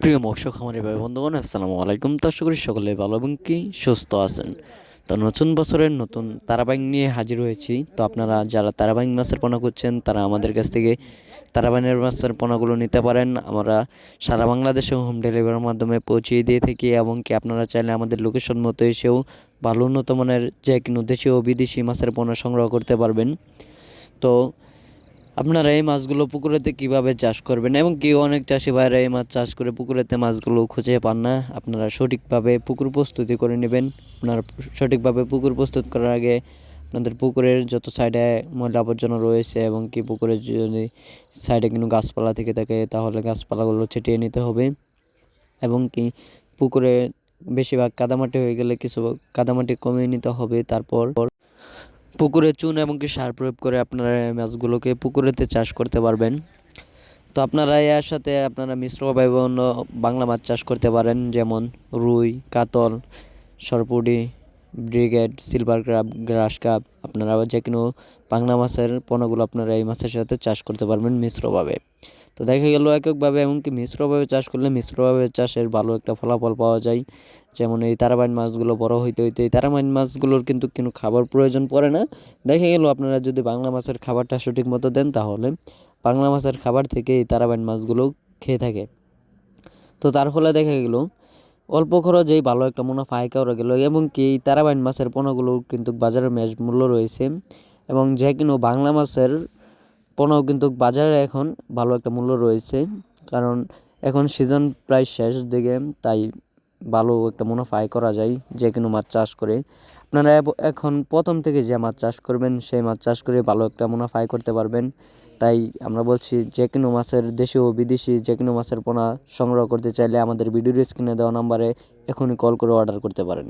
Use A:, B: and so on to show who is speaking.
A: প্রিয় মৎস্য খামারি ভাই বন্ধুগণ, আসসালামু আলাইকুম। তো আশা করি সকলে ভালো এবং কি সুস্থ আছেন। তো নতুন বছরের নতুন তারাবাইং নিয়ে হাজির হয়েছি। তো আপনারা যারা তারাবাইং মাছের পোনা করছেন তারা আমাদের কাছ থেকে তারাবাইনের মাছের পোনাগুলো নিতে পারেন। আমরা সারা বাংলাদেশে হোম ডেলিভারির মাধ্যমে পৌঁছিয়ে দিয়ে থাকি এবং কি আপনারা চাইলে আমাদের লোকেশন মতো এসেও ভালো উন্নত মানের যে কোনো দেশীয় বিদেশি মাছের পোনা সংগ্রহ করতে পারবেন। তো আপনারা এই মাছগুলো পুকুরেতে কীভাবে চাষ করবেন? এবং কি অনেক চাষি ভাইরা এই মাছ চাষ করে পুকুরেতে মাছগুলো খুঁজে পান না? আপনারা সঠিকভাবে পুকুর প্রস্তুতি করে নেবেন? আপনারা সঠিকভাবে পুকুর প্রস্তুত করার আগে আপনাদের পুকুরের যত সাইডে ময়লা আবর্জনা রয়েছে এবং কি পুকুরের যদি সাইডে কোনো গাছপালা থেকে থাকে, তাহলে গাছপালাগুলো ছিটিয়ে নিতে হবে। এবং কি পুকুরে বেশিরভাগ কাদামাটি হয়ে গেলে কিছু কাদামাটি কমিয়ে নিতে হবে। তারপর পুকুরে চুন এবং কি সার প্রয়োগ করে আপনারা মাছগুলোকে পুকুরেতে চাষ করতে পারবেন। তো আপনারা এর সাথে আপনারা মিশ্র অন্য বাংলা মাছ চাষ করতে পারেন, যেমন রুই, কাতল সরপুডি brigade, silver carp grass carp আপনারা যে কোনো বাংলা মাছের পোনাগুলো আপনারা এই মাছের সাথে চাষ করতে পারবেন মিশ্রভাবে। তো দেখা গেল এককভাবে, এমনকি মিশ্রভাবে চাষ করলে মিশ্রভাবে চাষের ভালো একটা ফলাফল পাওয়া যায়। যেমন এই তারাবাইন মাছগুলো বড় হইতে হইতে, এই তারাবাইন মাছগুলোর কিন্তু কোনো খাবার প্রয়োজন পড়ে না। দেখা গেল আপনারা যদি বাংলা মাছের খাবারটা সঠিক মতো দেন, তাহলে বাংলা মাছের খাবার থেকে এই তারাবাইন মাছগুলো খেয়ে থাকে। তো তার ফলে দেখা গেল অল্প খরচেই ভালো একটা মুনাফা আয় করা গেল। এবং কি তারাবাইন মাছের পণ্যগুলো কিন্তু বাজারে ম্যাচ মূল্য রয়েছে এবং যে কিনো বাংলা মাছের পণ্য কিন্তু বাজারে এখন ভালো একটা মূল্য রয়েছে। কারণ এখন সিজন প্রায় শেষ দিকে, তাই ভালো একটা মুনাফা আয় করা যায় যে কোনো মাছ চাষ করে। আপনারা এখন প্রথম থেকে যে মাছ চাষ করবেন, সেই মাছ চাষ করে ভালো একটা মুনাফা আয় করতে পারবেন। তাই আমরা বলছি, যে কোনো মাছের দেশি ও বিদেশি যে কোনো মাছের পোনা সংগ্রহ করতে চাইলে আমাদের ভিডিওর স্ক্রিনে দেওয়া নাম্বারে এখনই কল করে অর্ডার করতে পারেন।